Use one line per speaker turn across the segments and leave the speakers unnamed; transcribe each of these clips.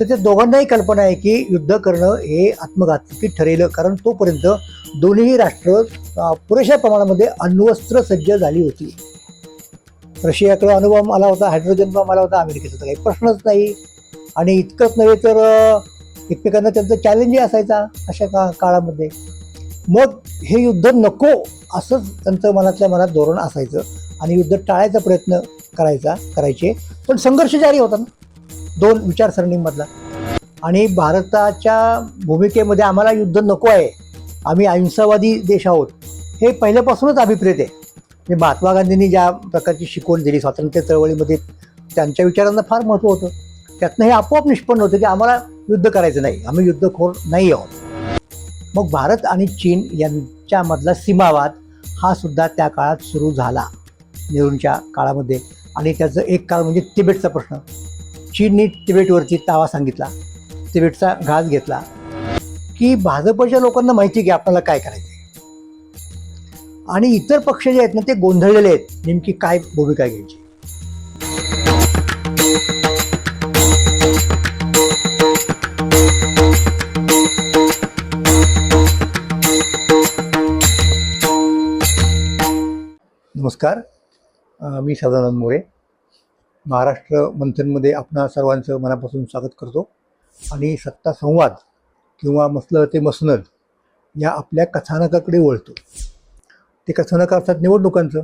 तर त्या दोघांनाही कल्पना आहे की युद्ध करणं हे आत्मघातकी ठरेल कारण तोपर्यंत दोन्ही राष्ट्र पुरेशा प्रमाणामध्ये अण्वस्त्र सज्ज झाली होती. रशियाकडे अनुभव आला होता हायड्रोजन बॉम्ब आला होता अमेरिकेचा तर काही प्रश्नच नाही. आणि इतकंच नव्हे तर एकमेकांना त्यांचा चॅलेंजही असायचा अशा का काळामध्ये. मग हे युद्ध नको असंच त्यांचं मनातल्या मनात धोरण असायचं आणि युद्ध टाळायचा प्रयत्न करायचा करायचे. पण संघर्ष जारी होता ना. दोन विचारसरणीमधला. आणि भारताच्या भूमिकेमध्ये आम्हाला युद्ध नको आहे. आम्ही अहिंसावादी देश आहोत. हे पहिल्यापासूनच अभिप्रेत आहे. म्हणजे महात्मा गांधींनी ज्या प्रकारची शिकवण दिली स्वातंत्र्य चळवळीमध्ये त्यांच्या विचारांना फार महत्त्व होतं. त्यातनं हे आपोआप निष्पन्न होतं की आम्हाला युद्ध करायचं नाही. आम्ही युद्धखोर नाही आहोत. मग भारत आणि चीन यांच्यामधला सीमावाद हा सुद्धा त्या काळात सुरू झाला. नेहरूंच्या काळामध्ये. आणि त्याचं एक काळ म्हणजे तिबेटचा प्रश्न. चीननी तिबेटवरती तावा सांगितला तिबेटचा घास घेतला की भाजपच्या लोकांना माहिती की आपल्याला काय करायचं आणि इतर पक्ष जे आहेत ना ते गोंधळलेले आहेत नेमकी काय भूमिका घ्यायची. नमस्कार. मी सदानंद मोरे. महाराष्ट्र मंथनमध्ये आपणा सर्वांचं मनापासून स्वागत करतो. आणि सत्ता संवाद किंवा मसलं ते मसनद या आपल्या कथानकाकडे वळतो. ते कथानक अर्थात निवडणुकांचं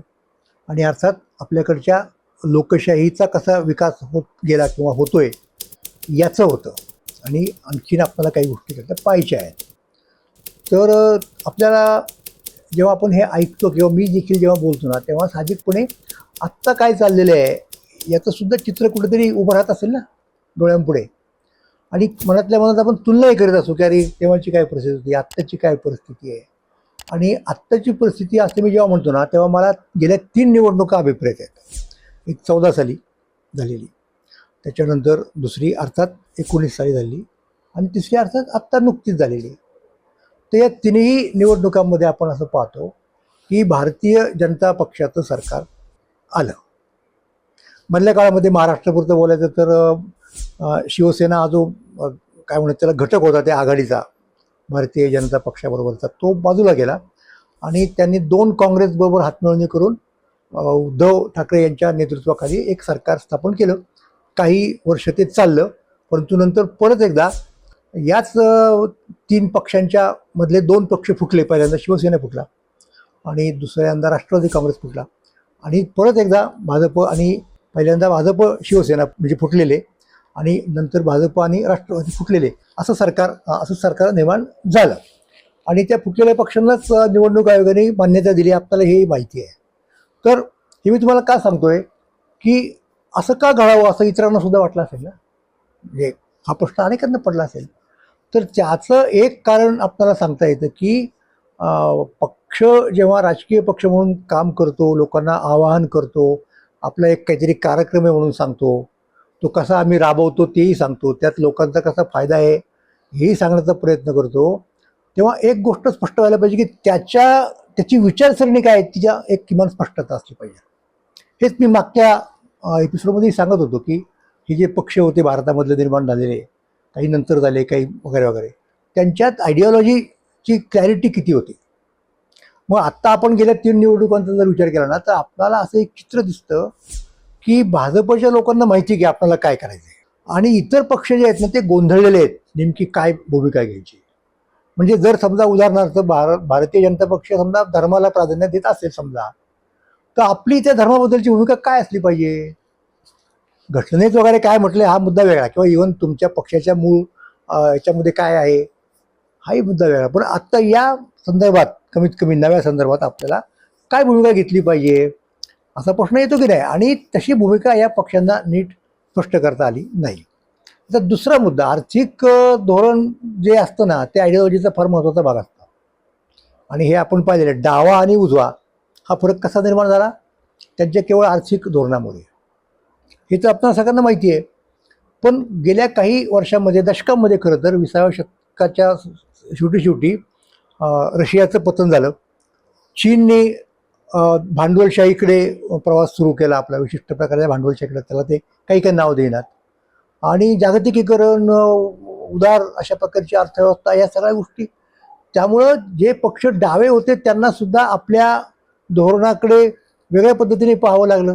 आणि अर्थात आपल्याकडच्या लोकशाहीचा कसा विकास होत गेला किंवा होतोय याचं होतं. आणि आणखीन आपल्याला काही गोष्टी त्याच्या पाहिजे आहेत. तर आपल्याला जेव्हा आपण हे ऐकतो किंवा मी देखील जेव्हा बोलतो ना तेव्हा साहजिकपणे आत्ता काय चाललेलं आहे याचं सुद्धा चित्र कुठेतरी उभं राहत असेल ना डोळ्यांपुढे. आणि मनातल्या मनात आपण तुलनाही करीत असू की अरे तेव्हाची काय परिस्थिती होती आत्ताची काय परिस्थिती आहे? आणि आत्ताची परिस्थिती असं मी जेव्हा म्हणतो ना तेव्हा मला गेल्या तीन निवडणुका अभिप्रेत आहेत. एक चौदा साली झालेली त्याच्यानंतर दुसरी अर्थात एकोणीस साली झाली आणि तिसरी अर्थात आत्ता नुकतीच झालेली. तर या तिन्ही निवडणुकांमध्ये आपण असं पाहतो की भारतीय जनता पक्षाचं सरकार आलं. मधल्या काळामध्ये महाराष्ट्रापुरतं बोलायचं तर शिवसेना जो काय म्हणत त्याला घटक होता त्या आघाडीचा भारतीय जनता पक्षाबरोबरचा तो बाजूला गेला. आणि त्यांनी दोन काँग्रेसबरोबर हातमिळवणी करून उद्धव ठाकरे यांच्या नेतृत्वाखाली एक सरकार स्थापन केलं. काही वर्ष ते चाललं परंतु नंतर परत एकदा याच तीन पक्षांच्या मधले दोन पक्ष फुटले. पहिल्यांदा शिवसेना फुटला आणि दुसऱ्यांदा राष्ट्रवादी काँग्रेस फुटला. आणि परत एकदा भाजप आणि पहिल्यांदा भाजप शिवसेना म्हणजे फुटलेले आणि नंतर भाजप आणि राष्ट्रवादी फुटलेले. असं सरकार असं सरकार निर्माण झालं. आणि त्या फुटलेल्या पक्षांनाच निवडणूक आयोगाने मान्यता दिली. आपल्याला हे माहिती आहे. तर हे मी तुम्हाला का सांगतोय? की असं का घडावं? असं इतरांना सुद्धा वाटलं असेल ना? म्हणजे हा प्रश्न अनेकांना पडला असेल. तर त्याचं एक कारण आपल्याला सांगता येतं की पक्ष जेव्हा राजकीय पक्ष म्हणून काम करतो लोकांना आवाहन करतो आपला एक काहीतरी कार्यक्रम आहे म्हणून सांगतो. तो कसा आम्ही राबवतो तेही सांगतो. त्यात लोकांचा कसा फायदा आहे हेही सांगण्याचा प्रयत्न करतो. तेव्हा एक गोष्ट स्पष्ट व्हायला पाहिजे की त्याच्या त्याची विचारसरणी काय आहे तिच्या एक किमान स्पष्टता असली पाहिजे. हेच मी मागच्या एपिसोडमध्ये सांगत होतो की हे जे पक्ष होते भारतामधले निर्माण झालेले काही नंतर झाले काही वगैरे वगैरे त्यांच्यात आयडिओलॉजीची क्लॅरिटी किती होती? मग आत्ता आपण गेल्या तीन निवडणुकांचा जर विचार केला ना तर आपल्याला असं एक चित्र दिसतं की भाजपच्या लोकांना माहिती की आपल्याला काय करायचं आहे आणि इतर पक्ष जे आहेत ना ते गोंधळलेले आहेत नेमकी काय भूमिका घ्यायची. म्हणजे जर समजा उदाहरणार्थ भारत भारतीय जनता पक्ष समजा धर्माला प्राधान्य देत असेल समजा तर आपली त्या धर्माबद्दलची भूमिका काय असली पाहिजे? घटनेत वगैरे काय म्हटलं हा मुद्दा वेगळा किंवा इव्हन तुमच्या पक्षाच्या मूळ याच्यामध्ये काय आहे हाही मुद्दा वेगळा. पण आत्ता या संदर्भात कमीत कमी नव्या संदर्भात आपल्याला काय भूमिका घेतली पाहिजे? असा प्रश्न येतो की नाही? आणि तशी भूमिका या पक्षांना नीट स्पष्ट करता आली नाही. आता दुसरा मुद्दा आर्थिक धोरण जे असतं ना ते आयडिओलॉजीचा फार महत्त्वाचा भाग असतो. आणि हे आपण पाहिलेलं डावा आणि उजवा हा फरक कसा निर्माण झाला? त्यांच्या केवळ आर्थिक धोरणामुळे. हे तर आपल्याला सगळ्यांना माहिती आहे. पण गेल्या काही वर्षामध्ये दशकामध्ये खरं तर विसाव्या शतकाच्या शेवटी शेवटी रशियाचं पतन झालं. चीनने भांडवलशाहीकडे प्रवास सुरू केला आपला विशिष्ट प्रकारच्या भांडवलशाहीकडे. त्याला ते काही काही नाव देणार. आणि जागतिकीकरण उदार अशा प्रकारची अर्थव्यवस्था या सगळ्या गोष्टी. त्यामुळं जे पक्ष डावे होते त्यांना सुद्धा आपल्या धोरणाकडे वेगळ्या पद्धतीने पाहावं लागलं.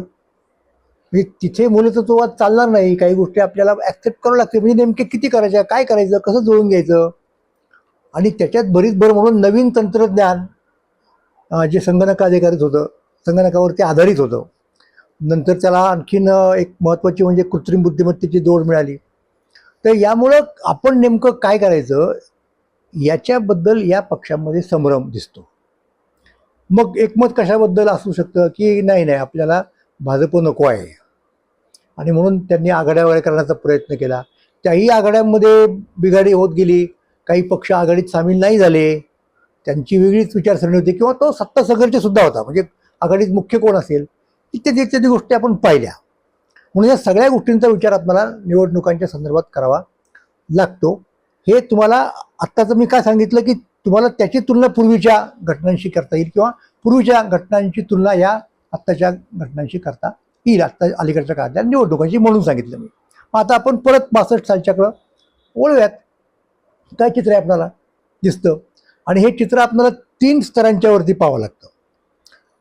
म्हणजे तिथे मूलतत्ववाद चालणार नाही. काही गोष्टी आपल्याला ॲक्सेप्ट करावं लागते म्हणजे नेमके किती करायच्या काय करायचं कसं जुळून घ्यायचं? आणि त्याच्यात बरीच भर म्हणून नवीन तंत्रज्ञान जे संगणक आधारित होतं संगणकावरती आधारित होतं. नंतर त्याला आणखीन एक महत्त्वाची म्हणजे कृत्रिम बुद्धिमत्तेची जोड मिळाली. तर यामुळं आपण नेमकं काय करायचं? याच्याबद्दल या पक्षामध्ये संभ्रम दिसतो. मग एकमत कशाबद्दल असू शकतं की नाही नाही आपल्याला भाजप नको आहे. आणि म्हणून त्यांनी आघाड्या वगैरे करण्याचा प्रयत्न केला. त्याही आघाड्यांमध्ये बिघाडी होत गेली. काही पक्ष आघाडीत सामील नाही झाले त्यांची वेगळीच विचारसरणी होती किंवा तो सत्ता संघर्ष सुद्धा होता. म्हणजे आघाडीत मुख्य कोण असेल? इत्यादी इत्यादी गोष्टी आपण पाहिल्या. म्हणून या सगळ्या गोष्टींचा विचार आपल्याला निवडणुकांच्या संदर्भात करावा लागतो. हे तुम्हाला आत्ताचं मी काय सांगितलं की तुम्हाला त्याची तुलना पूर्वीच्या घटनांशी करता येईल किंवा पूर्वीच्या घटनांची तुलना या आत्ताच्या घटनांशी करता येईल. आत्ता अलीकडच्या काळातल्या निवडणुकांची म्हणून सांगितलं मी. मग आता आपण परत बासष्ट सालच्याकडं वळूयात. काय चित्र आहे आपल्याला? दिसतं. आणि हे चित्र आपल्याला तीन स्तरांच्या वरती पाहावं लागतं.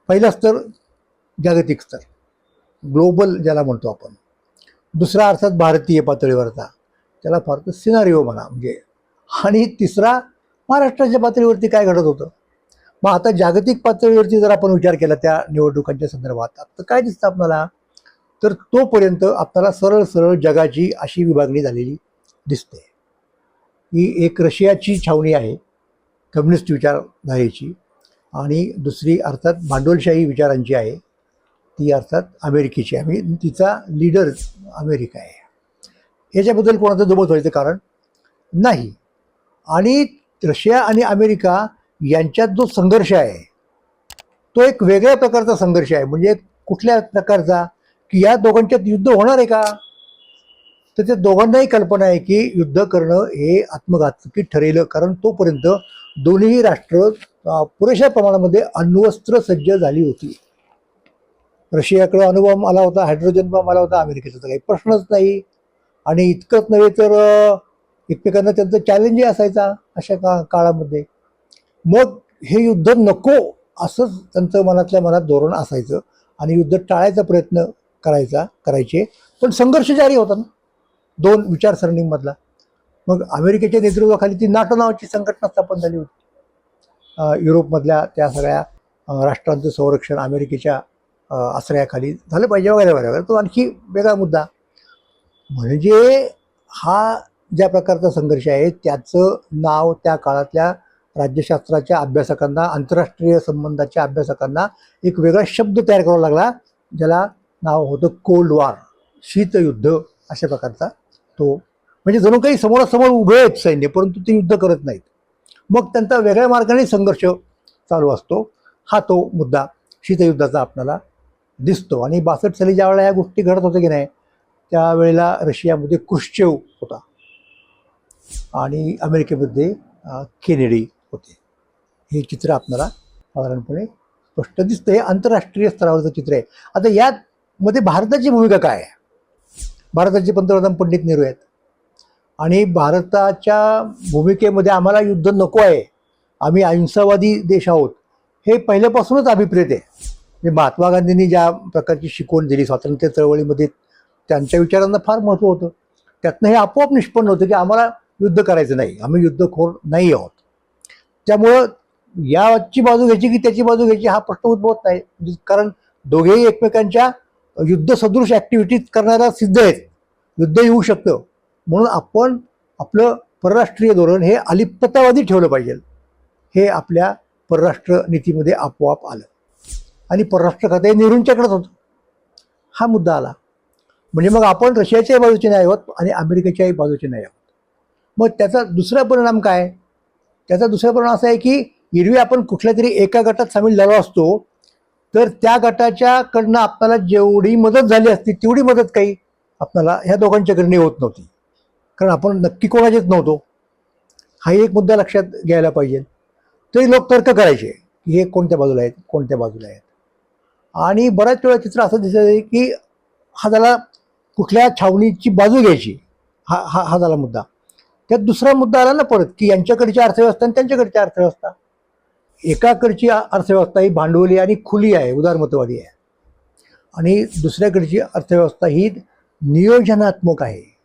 पहिला स्तर जागतिक स्तर. ग्लोबल ज्याला म्हणतो आपण. दुसरा अर्थात भारतीय पातळीवरचा. त्याला फारतं सिनारिओ म्हणा म्हणजे. आणि तिसरा महाराष्ट्राच्या पातळीवरती काय घडत होतं? मग आता जागतिक पातळीवरती जर आपण विचार केला त्या निवडणुकांच्या संदर्भात तर काय दिसतं आपल्याला? तर तोपर्यंत आपल्याला सरळ सरळ जगाची अशी विभागणी झालेली दिसते. ही एक रशियाची छावणी आहे कम्युनिस्ट विचारधारेची. आणि दुसरी अर्थात भांडवलशाही विचारांची आहे ती अर्थात अमेरिकेची आहे. म्हणजे तिचा लीडर अमेरिका आहे. याच्याबद्दल कोणाचं दुमत व्हायचं कारण? नाही. आणि रशिया आणि अमेरिका यांच्यात जो संघर्ष आहे तो एक वेगळ्या प्रकारचा संघर्ष आहे. म्हणजे कुठल्या प्रकारचा? की या दोघांच्यात युद्ध होणार आहे का? तर त्या दोघांनाही कल्पना आहे की युद्ध करणं हे आत्मघातकी ठरेल कारण तोपर्यंत दोन्ही राष्ट्र पुरेशा प्रमाणामध्ये अण्वस्त्र सज्ज झाली होती. रशियाकडे अनुभव आला होता हायड्रोजन बॉम्ब आला होता अमेरिकेचा तर काही प्रश्नच नाही. आणि इतकंच नव्हे तर एकमेकांना त्यांचं चॅलेंजही असायचा अशा का काळामध्ये. मग हे युद्ध नको असंच त्यांचं मनातल्या मनात धोरण असायचं आणि युद्ध टाळायचा प्रयत्न करायचा करायचे. पण संघर्ष जारी होता ना. दोन विचारसरणींमधला. मग अमेरिकेच्या नेतृत्वाखाली ती नाटो नावाची संघटना स्थापन झाली होती. युरोपमधल्या त्या सगळ्या राष्ट्रांचं संरक्षण अमेरिकेच्या आश्रयाखाली झालं पाहिजे वगैरे वगैरे वगैरे. तो आणखी वेगळा मुद्दा. म्हणजे हा ज्या प्रकारचा संघर्ष आहे त्याचं नाव त्या काळातल्या राज्यशास्त्राच्या अभ्यासकांना आंतरराष्ट्रीय संबंधाच्या अभ्यासकांना एक वेगळा शब्द तयार करावा लागला ज्याला नाव होतं कोल्ड वॉर शीतयुद्ध अशा प्रकारचा तो. म्हणजे जणू काही समोरासमोर उभे आहेत सैन्य परंतु ते युद्ध करत नाहीत. मग त्यांचा वेगळ्या मार्गाने संघर्ष चालू असतो. हा तो मुद्दा शीतयुद्धाचा आपल्याला दिसतो. आणि बासष्ट साली ज्या वेळेला या गोष्टी घडत होत्या की नाही त्यावेळेला रशियामध्ये क्रुश्चेव होता. आणि अमेरिकेमध्ये केनेडी होते. हे चित्र आपल्याला साधारणपणे स्पष्ट दिसतं हे आंतरराष्ट्रीय स्तरावरचं चित्र आहे. आता यामध्ये भारताची भूमिका काय आहे? भारताचे पंतप्रधान पंडित नेहरू आहेत. आणि भारताच्या भूमिकेमध्ये आम्हाला युद्ध नको आहे. आम्ही अहिंसावादी देश आहोत. हे पहिल्यापासूनच अभिप्रेत आहे. म्हणजे महात्मा गांधींनी ज्या प्रकारची शिकवण दिली स्वातंत्र्य चळवळीमध्ये त्यांच्या विचारांना फार महत्त्व होतं. त्यातनं हे आपोआप निष्पन्न होतं की आम्हाला युद्ध करायचं नाही. आम्ही युद्धखोर नाही आहोत. त्यामुळं याची बाजू घ्यायची की त्याची बाजू घ्यायची हा प्रश्न उद्भवत नाही. म्हणजे कारण दोघेही एकमेकांच्या युद्धसदृश ॲक्टिव्हिटीज करणारा सिद्ध आहेत. युद्ध येऊ शकतं. म्हणून आपण आपलं परराष्ट्रीय धोरण हे अलिप्ततावादी ठेवलं पाहिजे. हे आपल्या परराष्ट्र नीतीमध्ये आपोआप आलं. आणि परराष्ट्र खाते नेहरूंच्याकडेच होतं. हा मुद्दा आला. म्हणजे मग आपण रशियाच्याही बाजूचे नाही आहोत आणि अमेरिकेच्याही बाजूचे नाही आहोत. मग त्याचा दुसरा परिणाम काय? त्याचा दुसरा परिणाम असा आहे की एरवी आपण कुठल्या तरी एका गटात सामील झालो असतो तर त्या गटाच्या कडनं आपल्याला जेवढी मदत झाली असती तेवढी मदत काही आपल्याला ह्या दोघांच्याकडनं होत नव्हती. कारण आपण नक्की कोणाचेच नव्हतो. हाही एक मुद्दा लक्षात घ्यायला पाहिजे. तरी लोक तर्क करायचे की हे कोणत्या बाजूला आहेत कोणत्या बाजूला आहेत. आणि बऱ्याच वेळा चित्र असं दिसत आहे की हा झाला कुठल्या छावणीची बाजू घ्यायची. हा हा हा झाला मुद्दा. त्यात दुसरा मुद्दा आला ना परत की यांच्याकडची अर्थव्यवस्था आणि त्यांच्याकडची अर्थव्यवस्था. एकाकडची अर्थव्यवस्था ही भांडवली आणि खुली आहे उदारमतवादी आहे. आणि दुसऱ्याकडची अर्थव्यवस्था ही नियोजनात्मक आहे.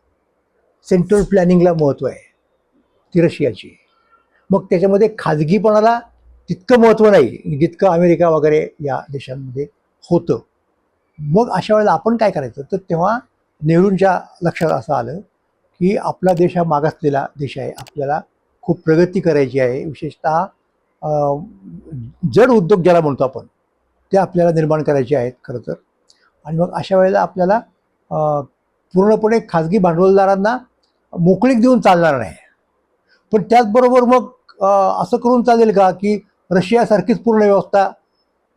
सेंट्रल प्लॅनिंगला महत्त्व आहे ती रशियाची. मग त्याच्यामध्ये खाजगीपणाला तितकं महत्त्व नाही जितकं अमेरिका वगैरे या देशांमध्ये होतं. मग अशा वेळेला आपण काय करायचं? तर तेव्हा नेहरूंच्या लक्षात असं आलं की आपला देश हा मागासलेला देश आहे आपल्याला खूप प्रगती करायची आहे. विशेषतः जड उद्योग ज्याला म्हणतो आपण ते आपल्याला निर्माण करायचे आहेत खरं तर. आणि मग अशा वेळेला आपल्याला पूर्णपणे खाजगी भांडवलदारांना मोकळीक देऊन चालणार नाही. पण त्याचबरोबर मग असं करून चालेल का की रशियासारखीच पूर्ण व्यवस्था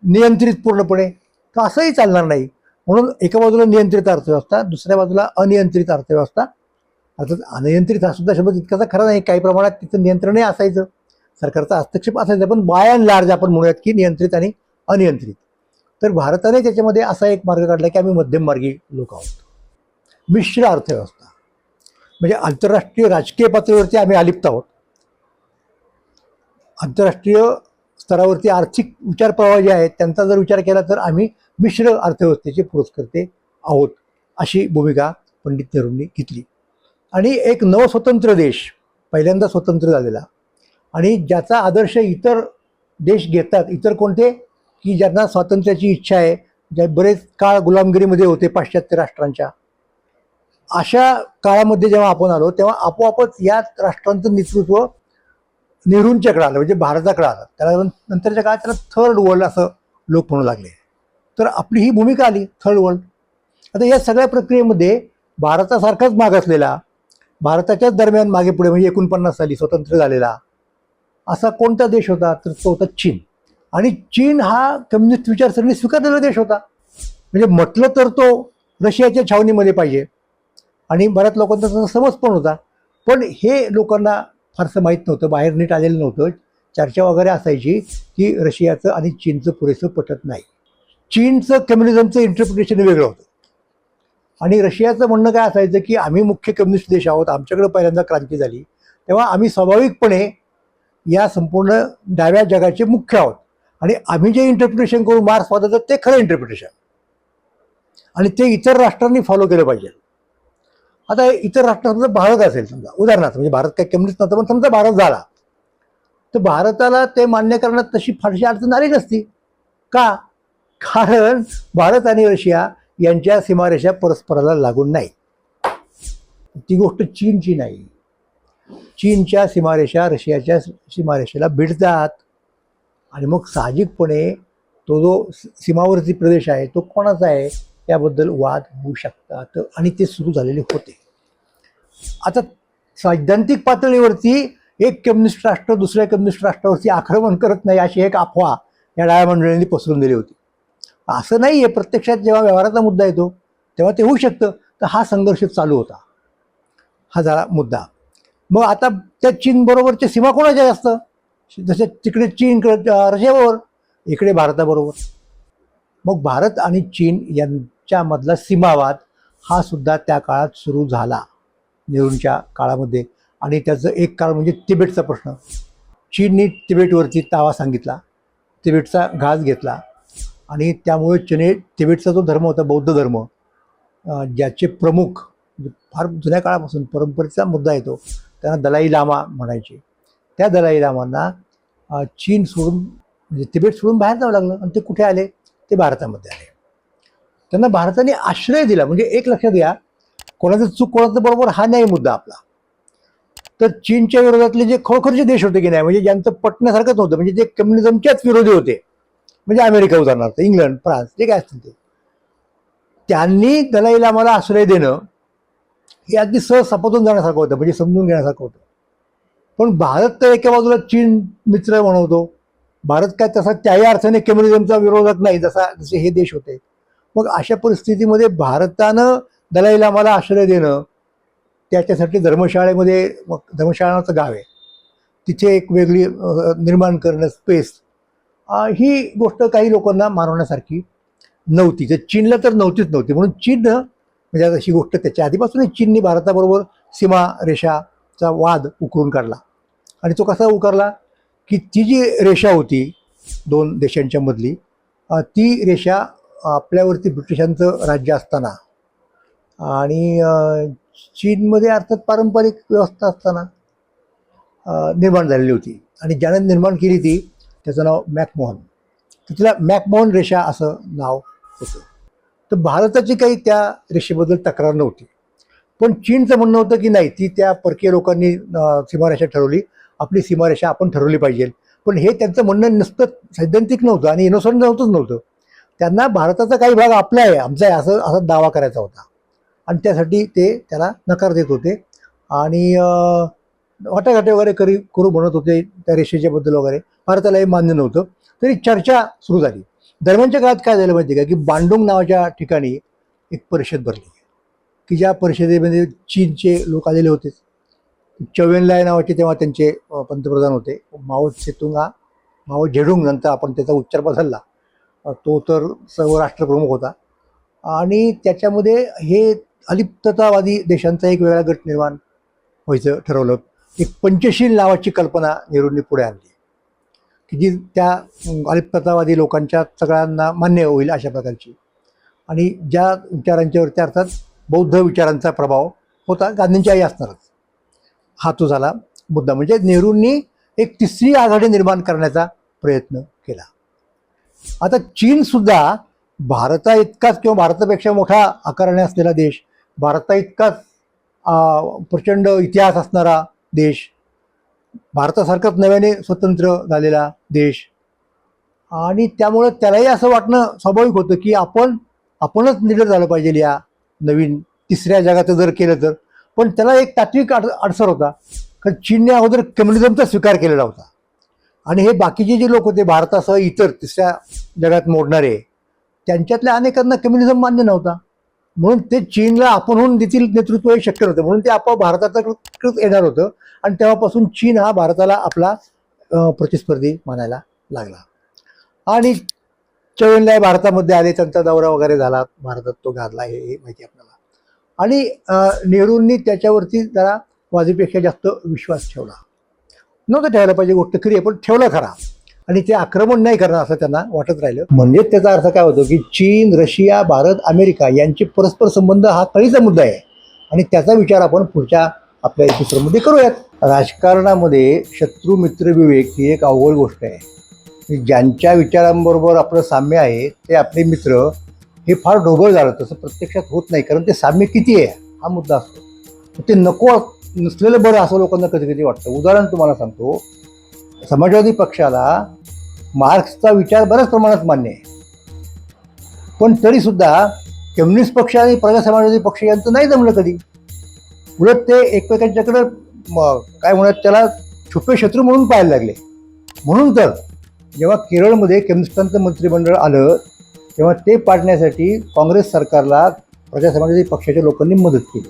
नियंत्रित पूर्णपणे? तर असंही चालणार नाही. म्हणून एका बाजूला नियंत्रित अर्थव्यवस्था दुसऱ्या बाजूला अनियंत्रित अर्थव्यवस्था. अर्थात अनियंत्रित हा सुद्धा शब्द इतकाचा खरा नाही. काही प्रमाणात तिथं नियंत्रणही असायचं. सरकारचा हस्तक्षेप असायचा पण बाय अँड लार्ज आपण म्हणूयात की नियंत्रित आणि अनियंत्रित. तर भारताने त्याच्यामध्ये असा एक मार्ग काढला की आम्ही मध्यममार्गी लोक आहोत. मिश्र अर्थव्यवस्था. म्हणजे आंतरराष्ट्रीय राजकीय पातळीवरती आम्ही अलिप्त आहोत. आंतरराष्ट्रीय स्तरावरती आर्थिक विचार प्रवाह जे आहेत त्यांचा जर विचार केला तर आम्ही मिश्र अर्थव्यवस्थेचे पुरस्कर्ते आहोत अशी भूमिका पंडित नेहरूंनी घेतली. आणि एक नवस्वतंत्र देश पहिल्यांदा स्वतंत्र झालेला. आणि ज्याचा आदर्श इतर देश घेतात इतर कोणते? की ज्यांना स्वातंत्र्याची इच्छा आहे ज्या बरेच काळ गुलामगिरीमध्ये होते पाश्चात्य राष्ट्रांच्या. अशा काळामध्ये जेव्हा आपण आलो तेव्हा आपोआपच या राष्ट्रांचं नेतृत्व नेहरूंच्याकडे आलं म्हणजे भारताकडे आलं. त्याला नंतरच्या काळात त्याला थर्ड वर्ल्ड असं लोक म्हणू लागले. तर आपली ही भूमिका आली थर्ड वर्ल्ड आता या सगळ्या प्रक्रियेमध्ये भारतासारखाच मागासलेला भारताच्याच दरम्यान मागे पुढे म्हणजे एकोणपन्नास साली स्वतंत्र झालेला असा कोणता देश होता? तर तो होता चीन. आणि चीन हा कम्युनिस्ट विचारसरणी स्वीकारलेला देश होता. म्हणजे म्हटलं तर तो रशियाच्या छावणीमध्ये पाहिजे. आणि बऱ्याच लोकांचा त्याचा समज पण होता. पण हे लोकांना फारसं माहीत नव्हतं. बाहेर नीट आलेलं नव्हतं. चर्चा वगैरे असायची की रशियाचं आणि चीनचं पुरेसं पटत नाही. चीनचं कम्युनिझमचं इंटरप्रिटेशन वेगळं होतं. आणि रशियाचं म्हणणं काय असायचं की आम्ही मुख्य कम्युनिस्ट देश आहोत. आमच्याकडे पहिल्यांदा क्रांती झाली. तेव्हा आम्ही स्वाभाविकपणे या संपूर्ण डाव्या जगाचे मुख्य आहोत. आणि आम्ही जे इंटरप्रिटेशन करू मार्क्सवादाचं ते खरं इंटरप्रिटेशन आणि ते इतर राष्ट्रांनी फॉलो केलं पाहिजे. आता इतर राष्ट्र समजा भारत असेल समजा. उदाहरणार्थ म्हणजे भारत काही कम्युनिस्ट नव्हतं पण समजा भारत झाला. तर भारताला ते मान्य करण्यात तशी फारशी अडचण आली नसती. का? कारण भारत आणि रशिया यांच्या सीमारेषा परस्पराला लागून नाही ती गोष्ट चीनची नाही. चीनच्या सीमारेषा रशियाच्या सीमारेषेला भिडतात आणि मग साहजिकपणे तो जो सीमावरती सीमावर्ती प्रदेश आहे तो कोणाचा आहे त्याबद्दल वाद होऊ शकतात. आणि ते सुरू झालेले होते. आता सैद्धांतिक पातळीवरती एक कम्युनिस्ट राष्ट्र दुसऱ्या कम्युनिस्ट राष्ट्रावरती आक्रमण करत नाही अशी एक अफवा या डाव्या मंडळींनी पसरून दिली होती. असं नाही आहे प्रत्यक्षात जेव्हा व्यवहाराचा मुद्दा येतो तेव्हा ते होऊ शकतं. तर हा संघर्ष चालू होता. हा झाला मुद्दा. मग आता त्या चीनबरोबरच्या सीमा कोणाच्या जास्त? जसे तिकडे चीनकडे अं, रशियाबरोबर इकडे भारताबरोबर. मग भारत आणि चीन यांच्यामधला सीमावाद हा सुद्धा त्या काळात सुरू झाला नेहरूंच्या काळामध्ये. आणि त्याचं एक काळ म्हणजे तिबेटचा प्रश्न. चीननी तिबेटवरती तावा सांगितला तिबेटचा घास घेतला आणि त्यामुळे चीने तिबेटचा जो धर्म होता बौद्ध धर्म ज्याचे प्रमुख म्हणजे फार जुन्या काळापासून परंपरेचा मुद्दा येतो त्यांना दलाई लामा म्हणायचे. त्या दलाई लामांना चीन सोडून म्हणजे तिबेट सोडून बाहेर जावं लागलं आणि ते कुठे आले? ते भारतामध्ये आले. त्यांना भारताने आश्रय दिला. म्हणजे एक लक्षात घ्या कोणाचं चूक कोणाचं बरोबर हा नाही मुद्दा आपला. तर चीनच्या विरोधातले जे खरोखरचे देश होते की नाही म्हणजे ज्यांचं पटण्यासारखंच नव्हतं म्हणजे जे कम्युनिझमच्याच विरोधी होते म्हणजे अमेरिका उदाहरणार्थ इंग्लंड फ्रान्स जे काय असतील ते. त्यांनी दलाई लामाला आश्रय देणं हे अगदी सहज सपातून जाण्यासारखं होतं म्हणजे समजून घेण्यासारखं होतं. पण भारत तर एका बाजूला चीन मित्र म्हणवतो भारत काय तसा त्याही अर्थाने कम्युनिझमचा विरोधक नाही जसा जसे हे देश होते. मग अशा परिस्थितीमध्ये भारतानं दलाई लामाला आश्रय देणं त्याच्यासाठी धर्मशाळेमध्ये मग धर्मशाळाचं गाव आहे. तिथे एक वेगळी निर्माण करणं स्पेस ही गोष्ट काही लोकांना मानवण्यासारखी नव्हती. तर चीनला तर नव्हतीच नव्हती. म्हणून चीन म्हणजे आता अशी गोष्ट त्याच्या आधीपासूनच चीननी भारताबरोबर सीमा रेषाचा वाद उकरून काढला. आणि तो कसा उकरला? की ती जी रेषा होती दोन देशांच्या मधली ती रेषा आपल्यावरती ब्रिटिशांचं राज्य असताना आणि चीनमध्ये अर्थात पारंपरिक व्यवस्था असताना निर्माण झालेली होती. आणि ज्याने निर्माण केली ती त्याचं नाव मॅकमोहन. तर तिला मॅकमोहन रेषा असं नाव होतं. तर भारताची काही त्या रेषेबद्दल तक्रार नव्हती. पण चीनचं म्हणणं होतं की नाही ती त्या परकीय लोकांनी सीमारेषा ठरवली. आपली सीमारेषा आपण ठरवली पाहिजे. पण हे त्यांचं म्हणणं नुसतं सैद्धांतिक नव्हतं आणि इनोसंट नव्हतंच नव्हतं. त्यांना भारताचा काही भाग आपला आहे आमचा आहे असं असा दावा करायचा होता. आणि त्यासाठी ते त्याला नकार देत होते. आणि वाटाघाटे वगैरे करी करू म्हणत होते त्या रेषेच्याबद्दल वगैरे. भारताला हे मान्य नव्हतं. तरी चर्चा सुरू झाली. दरम्यानच्या काळात काय झालं माहिती आहे का? की बांडुंग नावाच्या ठिकाणी एक परिषद भरली. की ज्या परिषदेमध्ये चीनचे लोक आलेले होते. चवेनलाय नावाचे तेव्हा त्यांचे पंतप्रधान होते. माओ सेतुंगा माओ झेडुंग नंतर आपण त्याचा उच्चार बदलला. तो तर सर्व राष्ट्रप्रमुख होता. आणि त्याच्यामध्ये हे अलिप्ततावादी देशांचा एक वेगळा गट निर्माण व्हायचं ठरवलं. एक पंचशील नावाची कल्पना नेहरूंनी पुढे आणली. की जी त्या अलिप्ततावादी लोकांच्या सगळ्यांना मान्य होईल अशा प्रकारची. आणि ज्या विचारांच्यावरती अर्थात बौद्ध विचारांचा प्रभाव होता गांधींच्याही असणारच. हा तो झाला मुद्दा. म्हणजे नेहरूंनी एक तिसरी आघाडी निर्माण करण्याचा प्रयत्न केला. आता चीनसुद्धा भारता इतकाच किंवा भारतापेक्षा मोठा आकाराने असलेला देश भारता इतकाच प्रचंड इतिहास असणारा देश भारतासारखाच नव्याने स्वतंत्र झालेला देश. आणि त्यामुळं त्यालाही असं वाटणं स्वाभाविक होतं की आपण आपणच निडर झालं पाहिजे या नवीन तिसऱ्या जगाचं जर केलं तर. पण त्याला एक तात्विक अड अडसर होता. कारण चीनने अगोदर कम्युनिझमचा स्वीकार केलेला होता. आणि हे बाकीचे जे लोक होते भारतासह इतर तिसऱ्या जगात मोडणारे त्यांच्यातल्या अनेकांना कम्युनिझम मान्य नव्हता. म्हणून ते चीनला आपणहून देतील नेतृत्व हे शक्य नव्हतं. म्हणून ते आपोआप भारतातच येणार होतं. आणि तेव्हापासून चीन हा भारताला आपला प्रतिस्पर्धी मानायला लागला. आणि चवनलाय भारतामध्ये आले त्यांचा दौरा वगैरे झाला भारतात तो घातला हे हे माहिती आपल्याला. आणि नेहरूंनी त्याच्यावरती जरा वाजेपेक्षा जास्त विश्वास ठेवला. नव्हतं ठेवायला पाहिजे गोष्ट खरी आहे पण ठेवला खरा. आणि ते आक्रमण नाही करणार असं त्यांना वाटत राहिलं. म्हणजे त्याचा अर्थ काय होतो की चीन रशिया भारत अमेरिका यांचे परस्पर संबंध हा कळीचा मुद्दा आहे. आणि त्याचा विचार आपण पुढच्या आपल्या एपिसोडमध्ये करूयात. राजकारणामध्ये शत्रू मित्र विवेक ही एक अवघड गोष्ट आहे. की ज्यांच्या विचारांबरोबर आपलं साम्य आहे ते आपले मित्र हे फार ढोबळ झालं तसं प्रत्यक्षात होत नाही. कारण ते साम्य किती आहे हा मुद्दा असतो. ते नको नसलेलं बरं असं लोकांना कधी कधी वाटतं. उदाहरण तुम्हाला सांगतो. समाजवादी पक्षाला मार्क्सचा विचार बऱ्याच प्रमाणात मान्य आहे. पण तरीसुद्धा कम्युनिस्ट पक्ष आणि प्रजा समाजवादी पक्ष यांचं नाही जमलं कधी. उलट ते एकमेकांच्याकडं काय म्हणत त्याला छुपे शत्रू म्हणून पाहायला लागले. म्हणून तर जेव्हा केरळमध्ये कम्युनिस्टांचं मंत्रिमंडळ आलं तेव्हा ते पाडण्यासाठी काँग्रेस सरकारला प्रजा समाजवादी पक्षाच्या लोकांनी मदत केली.